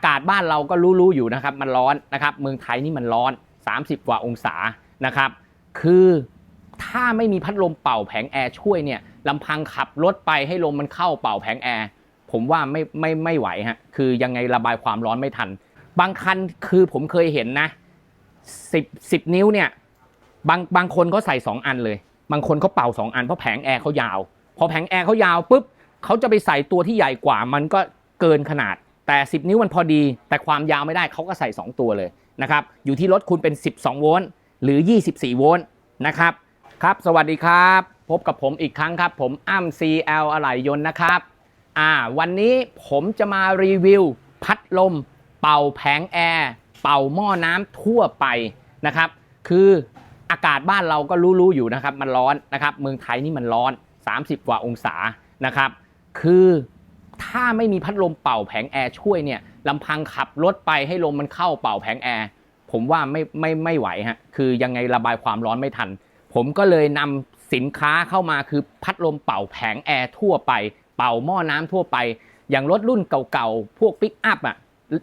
ากาศบ้านเราก็รู้ๆอยู่นะครับ มันร้อนนะครับ เมืองไทยนี่มันร้อน 30 กว่าองศานะครับ คือถ้าไม่มีพัดลมเป่าแผงแอร์ช่วยเนี่ยลำพังขับรถไปให้ลมมันเข้าเป่าแผงแอร์ผมว่าไม่ไม่ไม่ไหวฮะคือยังไงระบายความร้อนไม่ทัน บางคันคือผมเคยเห็นนะสิบสิบนิ้วเนี่ยบางบางคนเขาใส่ 2 อันเลย บางคนเขาเป่า 2 อันเพราะแผงแอร์เขายาว พอแผงแอร์เขายาวปุ๊บเขาจะไปใส่ตัวที่ใหญ่กว่า มันก็เกินขนาด แต่ 10 นิ้วมันพอดี แต่ความยาวไม่ได้เขาก็ใส่ 2 ตัวเลยนะครับอยู่ที่รถคุณเป็น 12 โวลต์หรือ 24 โวลต์นะครับครับ สวัสดีครับ พบกับผมอีกครั้งครับ ผมอ้ำ CL อะไหล่ยนต์นะครับอ่าวันนี้ผมจะมารีวิว พัดลม เป่าแผงแอร์เป่าหม้อน้ำทั่วไปนะครับ คืออากาศบ้านเราก็รู้ๆอยู่นะครับ มันร้อนนะครับ เมืองไทยนี่มันร้อน 30 กว่าองศานะครับ คือ ถ้าไม่มีพัดลมเป่าแผงแอร์ช่วยเนี่ยลำพังขับรถไปให้ลมมันเข้าเป่าแผงแอร์ผมว่าไม่ไม่ไม่ไหวฮะคือยังไงระบายความร้อนไม่ทัน ผมก็เลยนำสินค้าเข้ามาคือพัดลมเป่าแผงแอร์ทั่วไป เป่าหม้อน้ำทั่วไป อย่างรถรุ่นเก่าๆ พวกปิกอัพอะ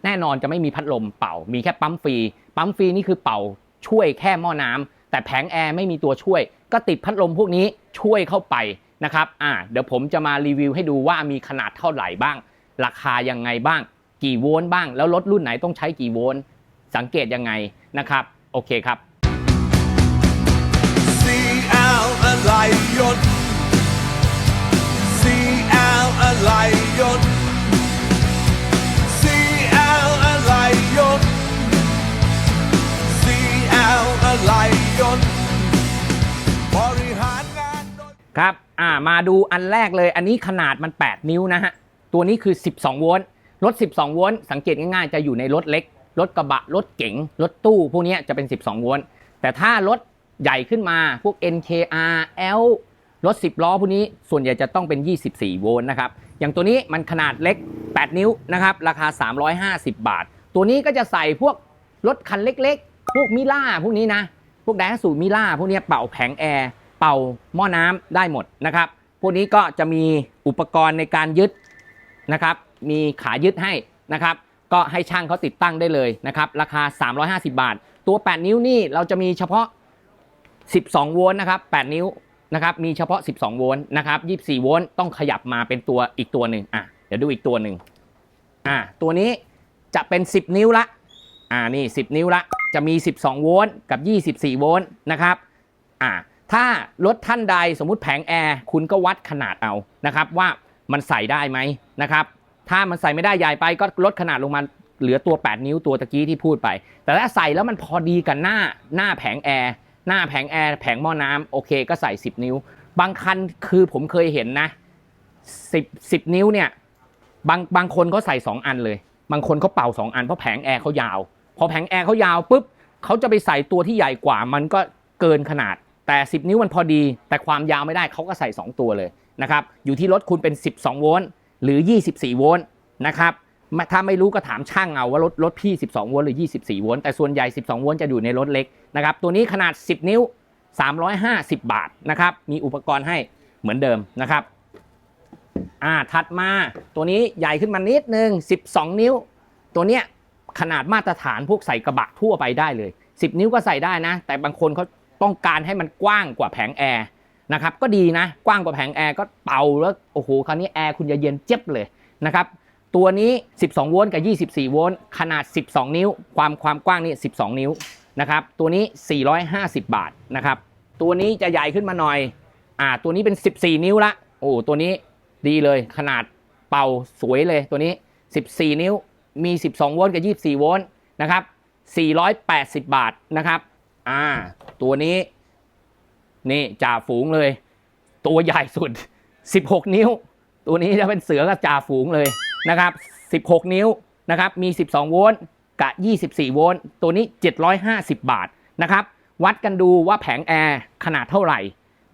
แน่นอนจะไม่มีพัดลมเป่า มีแค่ปั๊มฟรี ปั๊มฟรีนี่คือเป่าช่วยแค่หม้อน้ำแต่แผงแอร์ไม่มีตัวช่วย ก็ติดพัดลมพวกนี้ช่วยเข้าไป นะครับอ่าเดี๋ยวผมจะมารีวิวให้ดูว่ามีขนาดเท่าไหร่บ้าง ราคายังไงบ้าง กี่โวลต์บ้าง แล้วรถรุ่นไหนต้องใช้กี่โวลต์สังเกตยังไงนะครับ โอเคครับ CL อ่ามาดูอันแรกเลย อันนี้ขนาดมัน 8 นิ้วนะฮะ ตัวนี้คือ 12 โวลต์รถ 12 โวลต์สังเกตง่ายๆ จะอยู่ในรถเล็ก รถกระบะ รถเก๋ง รถตู้ พวกนี้จะเป็น 12 โวลต์แต่ถ้ารถใหญ่ขึ้นมาพวก NKR L รถ 10 ล้อพวกนี้ส่วนใหญ่จะต้องเป็น 24 โวลต์นะครับ อย่างตัวนี้มันขนาดเล็ก 8 นิ้วนะครับ ราคา 350 บาท ตัวนี้ก็จะใส่พวกรถคันเล็กๆ พวกมิล่าพวกนี้นะ พวกไดฮัตสูมิล่าพวกนี้เป่าแผงแอร์ เป่าหม้อน้ำได้หมดนะครับ พวกนี้ก็จะมีอุปกรณ์ในการยึดนะครับ มีขายึดให้นะครับ ก็ให้ช่างเขาติดตั้งได้เลยนะครับ ราคา 350 บาท ตัว 8 นิ้วนี่เราจะมีเฉพาะ 12 โวลต์นะครับ 8 นิ้วนะครับ มีเฉพาะ 12 โวลต์นะครับ 24 โวลต์ต้องขยับมาเป็นตัวอีกตัวหนึ่งอะ เดี๋ยวดูอีกตัวหนึ่งอะตัวนี้จะเป็น 10 นิ้วละ อ่า นี่ 10 นิ้วละ จะมี 12 โวลต์กับ 24 โวลต์นะครับ อ่า ถ้ารถท่านใดสมมุติแผงแอร์คุณก็วัดขนาดเอานะครับ ว่ามันใส่ได้ไหมนะครับ ถ้ามันใส่ไม่ได้ใหญ่ไปก็ลดขนาดลงมาเหลือตัว 8 นิ้วตัวตะกี้ที่พูดไป แต่ถ้าใส่แล้วมันพอดีกับหน้าหน้าแผงแอร์หน้าแผงแอร์แผงหม้อน้ำโอเคก็ใส่ 10 นิ้ว บางคันคือผมเคยเห็นนะ10 10 นิ้วเนี่ยบางบางคนเขาใส่ 2 อันเลย บางคนเขาเป่า 2 อันเพราะแผงแอร์เขายาว พอแผงแอร์เขายาวปุ๊บเขาจะไปใส่ตัวที่ใหญ่กว่ามันก็เกินขนาด แต่ 10 นิ้วมันพอดี แต่ความยาวไม่ได้เขาก็ใส่ 2 ตัวเลยนะครับอยู่ที่รถคุณเป็น 12 โวลต์หรือ 24 โวลต์นะครับถ้าไม่รู้ก็ถามช่างเอาว่ารถรถพี่ 12 โวลต์หรือ 24 โวลต์แต่ส่วนใหญ่ 12 โวลต์จะอยู่ในรถเล็กนะครับตัวนี้ขนาด 10 นิ้ว 350 บาทนะครับมีอุปกรณ์ให้เหมือนเดิมนะครับอ่าถัดมาตัวนี้ใหญ่ขึ้นมานิดนึง 12 นิ้ว ตัวเนี้ยขนาดมาตรฐานพวกใส่กระบะทั่วไปได้เลย 10 นิ้วก็ใส่ได้นะ แต่บางคนเขา ต้องการให้มันกว้างกว่าแผงแอร์นะครับก็ดีนะกว้างกว่าแผงแอร์ก็เป่าแล้วโอ้โหคราวนี้แอร์คุณจะเย็นเจ็บเลยนะครับตัวนี้ 12 โวลต์กับ 24 โวลต์ขนาด 12 นิ้ว ความความกว้างนี่ 12 นิ้วนะครับตัวนี้ 450 บาทนะครับตัวนี้จะใหญ่ขึ้นมาหน่อยอ่าตัวนี้เป็น 14 นิ้วละโอ้ตัวนี้ดีเลยขนาดเป่าสวยเลยตัวนี้ 14 นิ้วมี 12 โวลต์กับ 24 โวลต์นะครับ480 บาทนะครับอ่า ตัวนี้ นี่จ่าฝูงเลย ตัวใหญ่สุด 16 นิ้ว ตัวนี้จะเป็นเสือกับจ่าฝูงเลยนะครับ 16 นิ้วนะครับ มี 12 โวลต์กับ 24 โวลต์ ตัวนี้ 750 บาทนะครับ วัดกันดูว่าแผงแอร์ขนาดเท่าไหร่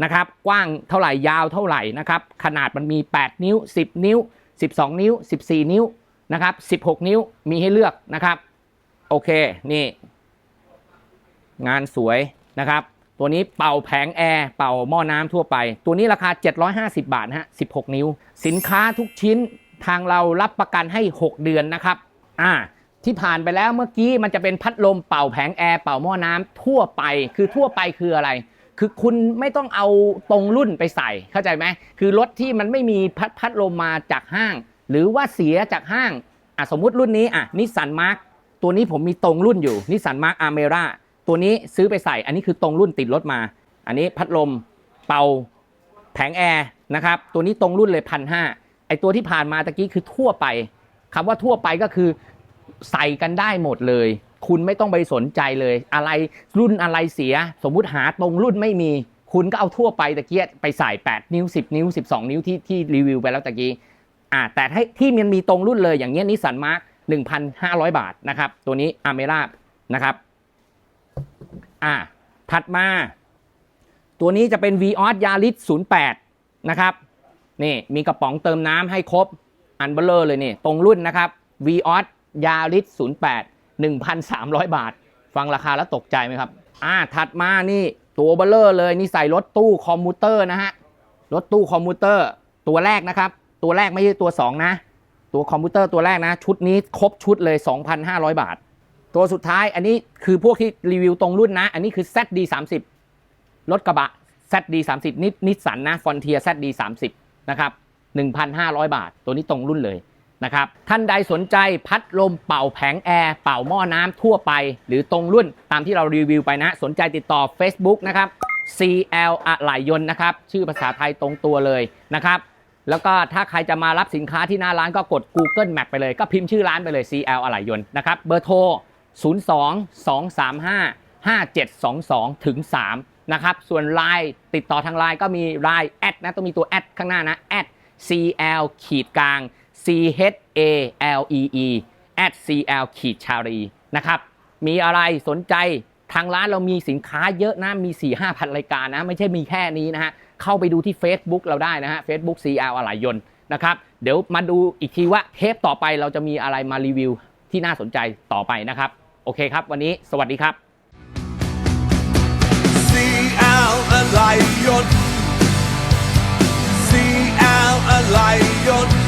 นะครับ กว้างเท่าไหร่ ยาวเท่าไหร่นะครับ ขนาดมันมี 8 นิ้ว 10 นิ้ว 12 นิ้ว 14 นิ้วนะครับ 16 นิ้ว มีให้เลือกนะครับ โอเค นี่ งานสวย นะครับ ตัวนี้เป่าแผงแอร์เป่าหม้อน้ำทั่วไป ตัวนี้ราคา 750 บาทนะฮะ16 นิ้ว สินค้าทุกชิ้นทางเรารับประกันให้ 6 เดือนนะครับอ่าที่ผ่านไปแล้วเมื่อกี้มันจะเป็นพัดลมเป่าแผงแอร์เป่าหม้อน้ำทั่วไปคือทั่วไปคืออะไร คือคุณไม่ต้องเอาตรงรุ่นไปใส่เข้าใจไหมคือรถที่มันไม่มีพัดพัดลมมาจากห้าง หรือว่าเสียจากห้างอะสมมุติรุ่นนี้อะนิสสันมาร์กตัวนี้ผมมีตรงรุ่นอยู่นิสสันมาร์กอาร์เมรา ตัวนี้ซื้อไปใส่ อันนี้คือตรงรุ่นติดรถมา อันนี้พัดลมเป่าแผงแอร์นะครับ ตัวนี้ตรงรุ่นเลยพันห้าไอตัวที่ผ่านมาตะกี้คือทั่วไปคำว่าทั่วไปก็คือใส่กันได้หมดเลย คุณไม่ต้องไปสนใจเลย อะไรรุ่นอะไรเสีย สมมุติหาตรงรุ่นไม่มี คุณก็เอาทั่วไปตะกียไปใส่ 8 นิ้ว 10 นิ้ว 12 นิ้วที่ที่รีวิวไปแล้วตะกี้อ่าแต่ให้ที่มันมีตรงรุ่นเลยอย่างเงี้ยนิสสันมาร์ก1,500 บาทนะครับ ตัวนี้อเมร่านะครับ อ่าถัดมา ตัวนี้จะเป็น v ีออสยาริส08นะครับ นี่มีกระป๋องเติมน้ำให้ครบ อันเบลเลอร์เลยนี่ ตรงรุ่นนะครับ v ีออสยาริส08 1,300บาท ฟังราคาแล้วตกใจไหมครับ อ่า ถัดมานี่ตัวเบลเลอร์เลย นี่ใส่รถตู้คอมมูเตอร์นะฮะ รถตู้คอมมูเตอร์ตัวแรกนะครับ ตัวแรกไม่ใช่ตัว2นะ ตัวคอมพิวเตอร์ตัวแรกนะ ชุดนี้ครบชุดเลย 2,500 บาท ตัวสุดท้ายอันนี้คือพวกที่รีวิวตรงรุ่นนะ อันนี้คือ ZD 30รถกระบะ ZD 30นินิสสันนะฟอนเทีย ZD 30นะครับ1,500 บาท ตัวนี้ตรงรุ่นเลยนะครับท่านใดสนใจพัดลมเป่าแผงแอร์ เป่าหม้อน้ำทั่วไป หรือตรงรุ่นตามที่เรารีวิวไปนะ สนใจติดต่อ Facebook นะครับ CL อะไหลยนต์นะครับ ชื่อภาษาไทยตรงตัวเลยนะครับ แล้วก็ถ้าใครจะมารับสินค้าที่หน้าร้านก็กด Google Map ไปเลย ก็พิมพ์ชื่อร้านไปเลย CL อะไหลยนต์นะครับ เบอร์โทร 02 235 5722 ถึง 3 นะครับ ส่วน Line ติดต่อทาง Line ก็มี Line แอดนะต้องมีตัวแอดข้างหน้านะแอด CL ขีดกลาง C H A L E E แอด CL ขีดชารีนะครับ มีอะไรสนใจทางร้านเรามีสินค้าเยอะนะ มี 4 5 พันรายการนะ ไม่ใช่มีแค่นี้นะฮะ เข้าไปดูที่ Facebook เราได้นะฮะ Facebook CL อะไหล่ยนต์นะครับ เดี๋ยวมาดูอีกทีว่าเทปต่อไปเราจะมีอะไรมารีวิวที่น่าสนใจต่อไปนะครับ โอเคครับ วันนี้สวัสดีครับ CL อะไรยนต์